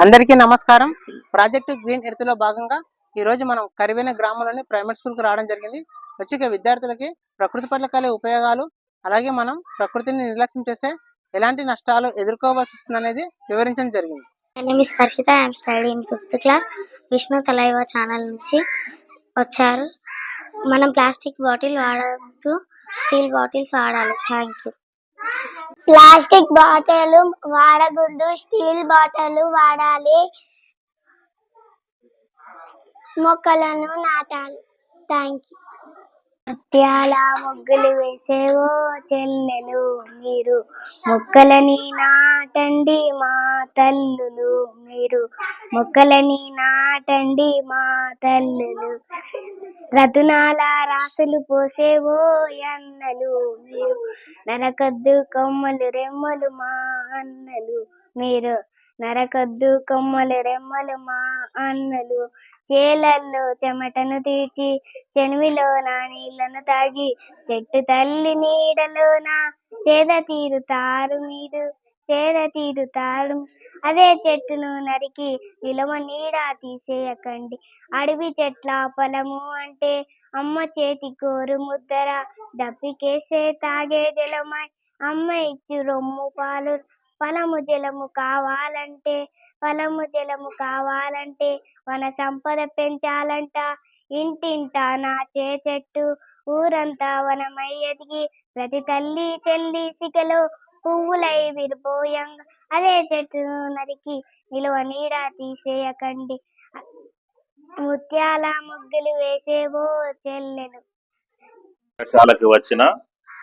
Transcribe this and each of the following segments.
అందరికీ నమస్కారం. Project green ఎర్త్లో భాగంగా ఈ రోజు మనం కరివేన గ్రామంలోని ప్రైమరీ స్కూల్కి రావడం జరిగింది. వచ్చి విద్యార్థులకి ప్రకృతి పట్ల కలిగే ఉపయోగాలు అలాగే మనం ప్రకృతిని నిర్లక్ష్యం చేస్తే ఎలాంటి నష్టాలు ఎదుర్కోవాల్సి వస్తుంది అనేది వివరించడం జరిగింది. My name is Harshita. I am studying in Vishnu Thalaiva channel నుంచి వచ్చారు. మనం ప్లాస్టిక్ బాటిల్ వాడద్దు. స్టీల్ బాటిల్స్ వాడాలి. థ్యాంక్ యూ ప్లాస్టిక్ బాటిల్ వాడకూడదు స్టీల్ బాటిల్ వాడాలి. మొక్కలను నాటాలి. థ్యాంక్ యూ ముత్యాల మొగ్గలు వేసేవో చెల్లెలు మీరు మొక్కలని నాటండి మా తల్లులు మీరు మొక్కలని నాటండి మా తల్లులు. రతునాల రాసులు పోసేవో అన్నలు మీరు నరకద్దు కొమ్మలు రెమ్మలు మా అన్నలు మీరు నరకొద్దు కొమ్మలు రెమ్మలు మా అన్నలు. చేలల్లో చెమటను తీర్చి చెనువిలో నా నీళ్ళను తాగి చెట్టు తల్లి నీడలోన? చేద తీరుతారు మీరు చేద తీరుతారు అదే చెట్టును నరికి నిలవ నీడ తీసేయకండి. అడవి చెట్ల పొలము అంటే అమ్మ చేతి కోరు ముద్దర. దప్పికేసే తాగే జలమై అమ్మ ఇచ్చు రొమ్ము పాలు ఫలము జలము కావాలంటే ఫలము జలము కావాలంటే వన సంపద పెంచాలంట. ఇంటింటా నాచే చెట్టు ఊరంతా వనమై ఎదిగి ప్రతి తల్లి చెల్లి సిగలో పువ్వులై విరిపోయంగా. అదే చెట్టును నరికి నిలువ నీడ తీసేయకండి. ముత్యాల ముగ్గులు వేసేవో చెల్లెలు. వచ్చిన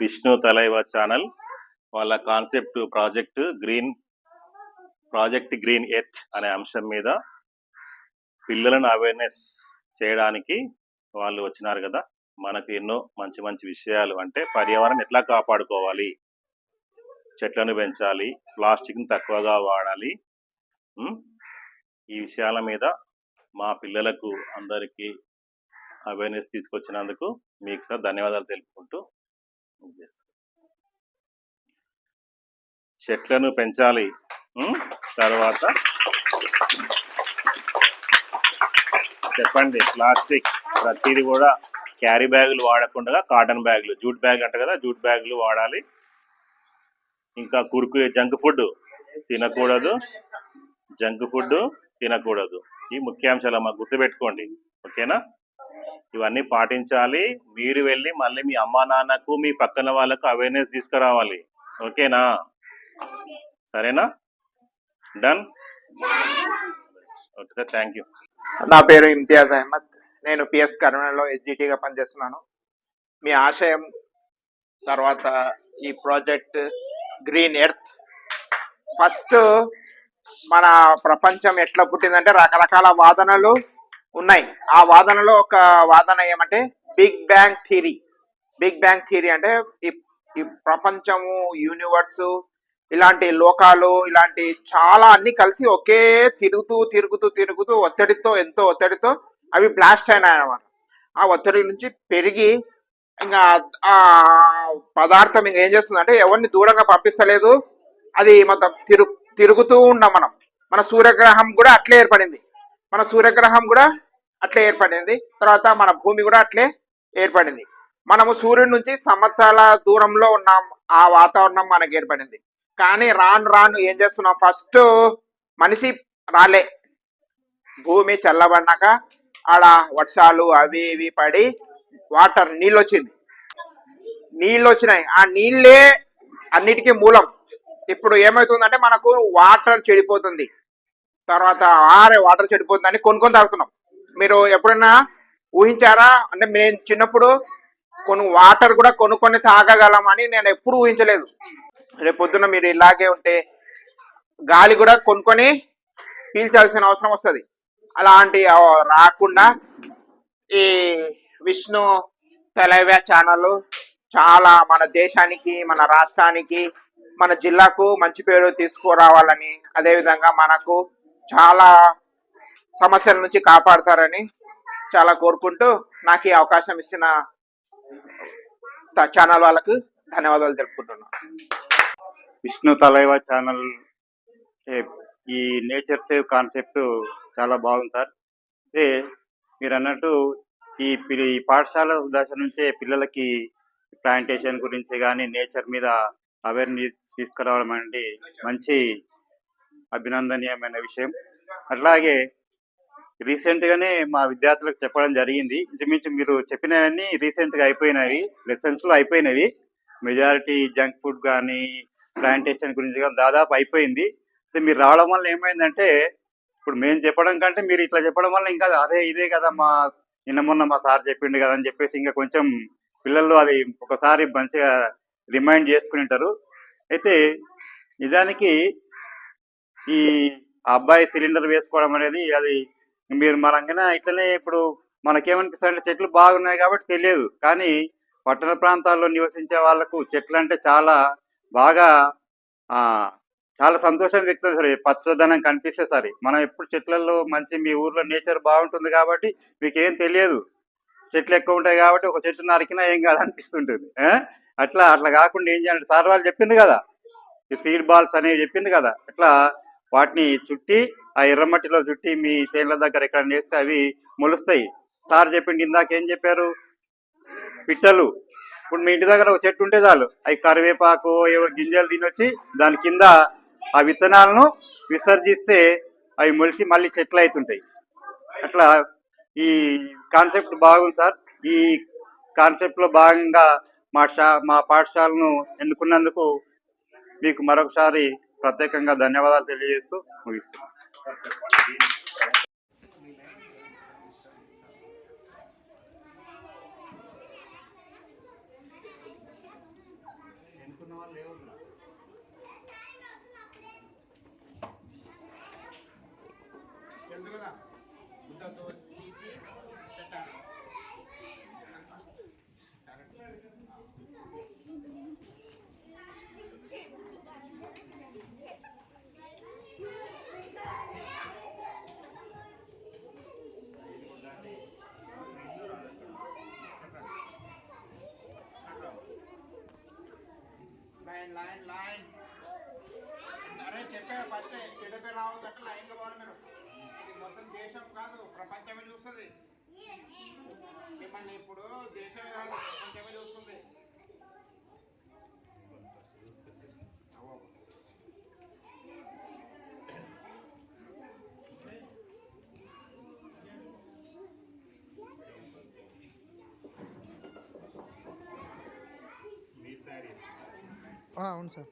విష్ణు తలైవ ఛానల్ వాళ్ళ concept project green project green earth అనే అంశం మీద పిల్లలను అవేర్నెస్ చేయడానికి వాళ్ళు వచ్చినారు కదా. మనకు ఎన్నో మంచి మంచి విషయాలు అంటే పర్యావరణం ఎట్లా కాపాడుకోవాలి? చెట్లను పెంచాలి ప్లాస్టిక్ని తక్కువగా వాడాలి. ఈ విషయాల మీద మా పిల్లలకు అందరికీ అవేర్నెస్ తీసుకొచ్చినందుకు మీకు సార్ ధన్యవాదాలు తెలుపుకుంటూ చేస్తాను చెట్లను పెంచాలి. తర్వాత చెప్పండి ప్లాస్టిక్ ప్రతిదీ కూడా క్యారీ బ్యాగులు వాడకుండా కాటన్ బ్యాగులు జూట్ బ్యాగ్ అంట కదా జూట్ బ్యాగులు వాడాలి. ఇంకా కురుకురే జంక్ ఫుడ్ తినకూడదు. జంక్ ఫుడ్ తినకూడదు. ఈ ముఖ్యాంశాలు అమ్మ గుర్తుపెట్టుకోండి ఓకేనా? ఇవన్నీ పాటించాలి. మీరు వెళ్ళి మళ్ళీ మీ అమ్మా నాన్నకు మీ పక్కన వాళ్ళకు అవేర్నెస్ తీసుకురావాలి ఓకేనా? సరేనా? Done okay sir thank you నా పేరు ఇమ్తియాజ్ అహ్మద్. నేను పిఎస్ కరోనాలో ఎస్జిటిగా పనిచేస్తున్నాను. మీ ఆశయం తర్వాత ఈ ప్రాజెక్ట్ గ్రీన్ ఎర్త్ ఫస్ట్ మన ప్రపంచం ఎట్లా పుట్టిందంటే రకరకాల వాదనలు ఉన్నాయి. ఆ వాదనలో ఒక వాదన ఏమంటే big bang theory big bang theory అంటే ఈ ఈ ప్రపంచము యూనివర్సు ఇలాంటి లోకాలు ఇలాంటి చాలా అన్ని కలిసి ఒకే తిరుగుతూ తిరుగుతూ తిరుగుతూ ఒత్తిడితో ఎంతో ఒత్తిడితో అవి బ్లాస్ట్ అయినాయి అన్నమాట ఆ ఒత్తిడి నుంచి పెరిగి ఇంకా ఆ పదార్థం ఇంకా ఏం చేస్తుందంటే ఎవరిని దూరంగా పంపిస్తలేదు. అది మొత్తం తిరు తిరుగుతూ ఉన్నాం మనం. మన సూర్యగ్రహం కూడా అట్లే ఏర్పడింది. మన సూర్యగ్రహం కూడా అట్లే ఏర్పడింది. తర్వాత మన భూమి కూడా అట్లే ఏర్పడింది. మనము సూర్యుడి నుంచి సంవత్సరాల దూరంలో ఉన్నాం. ఆ వాతావరణం మనకు ఏర్పడింది. కానీ రాను రాను ఏం చేస్తున్నాం ఫస్ట్ మనిషి రాలే. భూమి చల్లబడినాక ఆడ వర్షాలు అవి ఇవి పడి వాటర్ నీళ్ళు వచ్చింది నీళ్ళు వచ్చినాయి ఆ నీళ్ళే అన్నిటికీ మూలం. ఇప్పుడు ఏమవుతుందంటే మనకు వాటర్ చెడిపోతుంది. తర్వాత ఆరే వాటర్ చెడిపోతుందని కొనుక్కొని తాగుతున్నాం. మీరు ఎప్పుడైనా ఊహించారా? అంటే నేను చిన్నప్పుడు కొన్ని వాటర్ కూడా కొనుక్కొని తాగగలం అని నేను ఎప్పుడు ఊహించలేదు. రేపు పొద్దున్న మీరు ఇలాగే ఉంటే గాలి కూడా కొనుక్కొని పీల్చాల్సిన అవసరం వస్తుంది. అలాంటి రాకుండా ఈ విష్ణు తెలవ ఛానల్ చాలా మన దేశానికి మన రాష్ట్రానికి మన జిల్లాకు మంచి పేరు తీసుకురావాలని అదేవిధంగా మనకు చాలా సమస్యల నుంచి కాపాడతారని చాలా కోరుకుంటూ నాకు ఈ అవకాశం ఇచ్చిన ఛానల్ వాళ్ళకు ధన్యవాదాలు తెలుపుకుంటున్నాను. విష్ణు తలైవ ఛానల్ ఏ ఈ నేచర్ సేవ్ కాన్సెప్ట్ చాలా బాగుంది సార్. అయితే మీరు అన్నట్టు ఈ ఈ పాఠశాల దశ నుంచే పిల్లలకి ప్లాంటేషన్ గురించి కానీ నేచర్ మీద అవేర్నెస్ తీసుకురావడం అనేది మంచి అభినందనీయమైన విషయం. అట్లాగే రీసెంట్గానే మా విద్యార్థులకు చెప్పడం జరిగింది. ఇంచుమించు మీరు చెప్పినవన్నీ రీసెంట్గా అయిపోయినవి లెసన్స్లో అయిపోయినవి. మెజారిటీ జంక్ ఫుడ్ కానీ ప్లాంటేషన్ గురించి కానీ దాదాపు అయిపోయింది. అయితే మీరు రావడం వల్ల ఏమైందంటే ఇప్పుడు మేము చెప్పడం కంటే మీరు ఇట్లా చెప్పడం వల్ల ఇంకా అదే ఇదే కదా మా నిన్న మొన్న మా సార్ చెప్పిండు కదా అని చెప్పేసి ఇంకా కొంచెం పిల్లలు అది ఒకసారి మంచిగా రిమైండ్ చేసుకుని ఉంటారు. అయితే నిజానికి ఈ అబ్బాయి సిలిండర్ వేసుకోవడం అనేది అది మీరు మనంగా ఇట్లనే ఇప్పుడు మనకేమనిపిస్తుంది అంటే చెట్లు బాగున్నాయి కాబట్టి తెలియదు. కానీ పట్టణ ప్రాంతాల్లో నివసించే వాళ్ళకు చెట్లు అంటే చాలా బాగా ఆ చాలా సంతోషం వ్యక్తం సరే పచ్చదనం కనిపిస్తే సరే. మనం ఎప్పుడు చెట్లలో మంచి మీ ఊర్లో నేచర్ బాగుంటుంది కాబట్టి మీకు ఏం తెలియదు. చెట్లు ఎక్కువ ఉంటాయి కాబట్టి ఒక చెట్టు నరికినా ఏం కాదు అనిపిస్తుంటుంది. అట్లా అట్లా కాకుండా ఏం చేయాలంటే సార్ వాళ్ళు చెప్పింది కదా. ఈ సీడ్ బాల్స్ అనేవి చెప్పింది కదా. అట్లా వాటిని చుట్టి ఆ ఎర్రమట్టిలో చుట్టి మీ చేనుల దగ్గర ఎక్కడ నేస్తే అవి మొలుస్తాయి. సార్ చెప్పిండి ఇందాక ఏం చెప్పారు? పిట్టలు. ఇప్పుడు మీ ఇంటి దగ్గర ఒక చెట్టు ఉంటే చాలు. అవి కరివేపాకు ఏవో గింజలు తినొచ్చి దాని కింద ఆ విత్తనాలను విసర్జిస్తే అవి మొలిచి మళ్ళీ చెట్లు అవుతుంటాయి. అట్లా ఈ కాన్సెప్ట్ బాగుంది సార్. ఈ కాన్సెప్ట్లో భాగంగా మా షా మా పాఠశాలను ఎన్నుకున్నందుకు మీకు మరొకసారి ప్రత్యేకంగా ధన్యవాదాలు తెలియజేస్తూ ముగిస్తున్నాను. లేవు లైన్లో పోవాలి మీరు ఇది మొత్తం దేశం కాదు ప్రపంచమే చూస్తుంది మిమ్మల్ని ఇప్పుడు దేశమే కాదు ప్రపంచమే చూస్తుంది అవ్వ. అవును సార్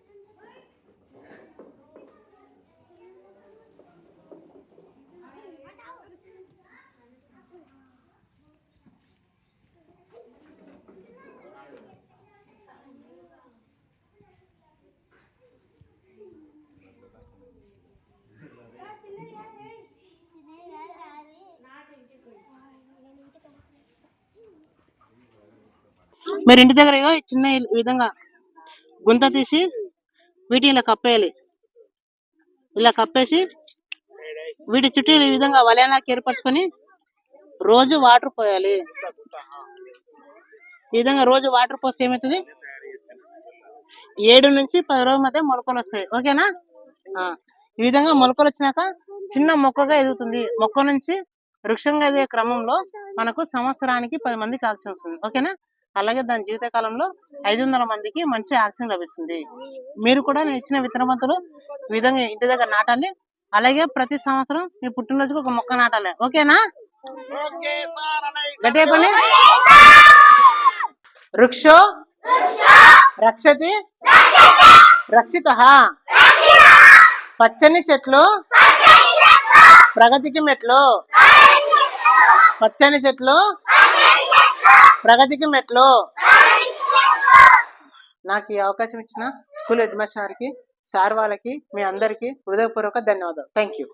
మీరు ఇంటి దగ్గర ఇగో చిన్న విధంగా గుంత తీసి వీటిని ఇలా కప్పేయాలి. ఇలా కప్పేసి వీటి చుట్టూ ఈ విధంగా వలయానాకి ఏర్పరచుకొని రోజు వాటర్ పోయాలి. ఈ విధంగా రోజు వాటర్ పోస్తే ఏమవుతుంది? ఏడు నుంచి పది రోజుల మధ్య మొలకలు వస్తాయి. ఓకేనా? ఈ విధంగా మొలకలు వచ్చినాక చిన్న మొక్కగా ఎదుగుతుంది. మొక్క నుంచి వృక్షంగా ఎదిగే క్రమంలో మనకు సంవత్సరానికి పది మంది కాల్చి వస్తుంది. ఓకేనా? అలాగే దాని జీవిత కాలంలో ఐదు వందల మందికి మంచి ఆక్సిజన్ లభిస్తుంది. మీరు కూడా నేను ఇచ్చిన విత్తన మంతులు ఈ విధంగా ఇంటి దగ్గర నాటాలి. అలాగే ప్రతి సంవత్సరం మీ పుట్టినరోజుకి ఒక మొక్క నాటాలి. ఓకేనా? గట్టిగా చెప్పండి. వృక్షో రక్షతి రక్షిత పచ్చని చెట్లు ప్రగతికి మెట్లు పచ్చని చెట్లు ప్రగతికి మెట్లు. నాకు ఈ అవకాశం ఇచ్చిన స్కూల్ హెడ్ సార్ వాళ్ళకి మీ అందరికీ హృదయపూర్వక ధన్యవాదాలు. Thank you